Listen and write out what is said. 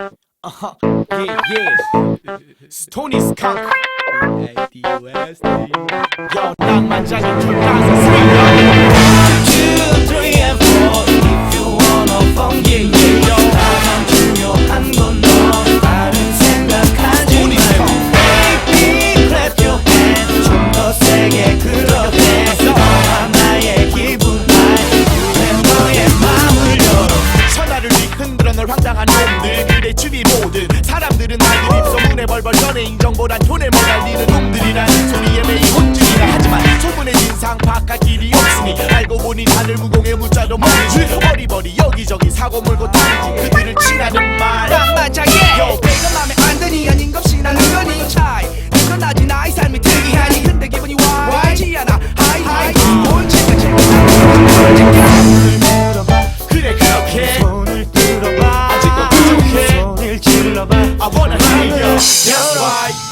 Uh-huh. Yeah, yeah. Stony skunk. Yo, 낭만적인 촌장사 Two, 널 황당한 놈들. 그래 주위 모든 사람들은 나를 입소문에 벌벌 전해 인정보단 돈에 매달리는 놈들이란 소리에 매일 혼쭐이라. 하지만 소문의 진상 바깥 길이 없으니 알고 보니 다들 무공의 무자로 모르지. 어리버리 여기저기 사고 물고 다니지. 그들을 치라는 말. 낭만차게 내가 맘에 안 드니 I wanna see ya. That's why.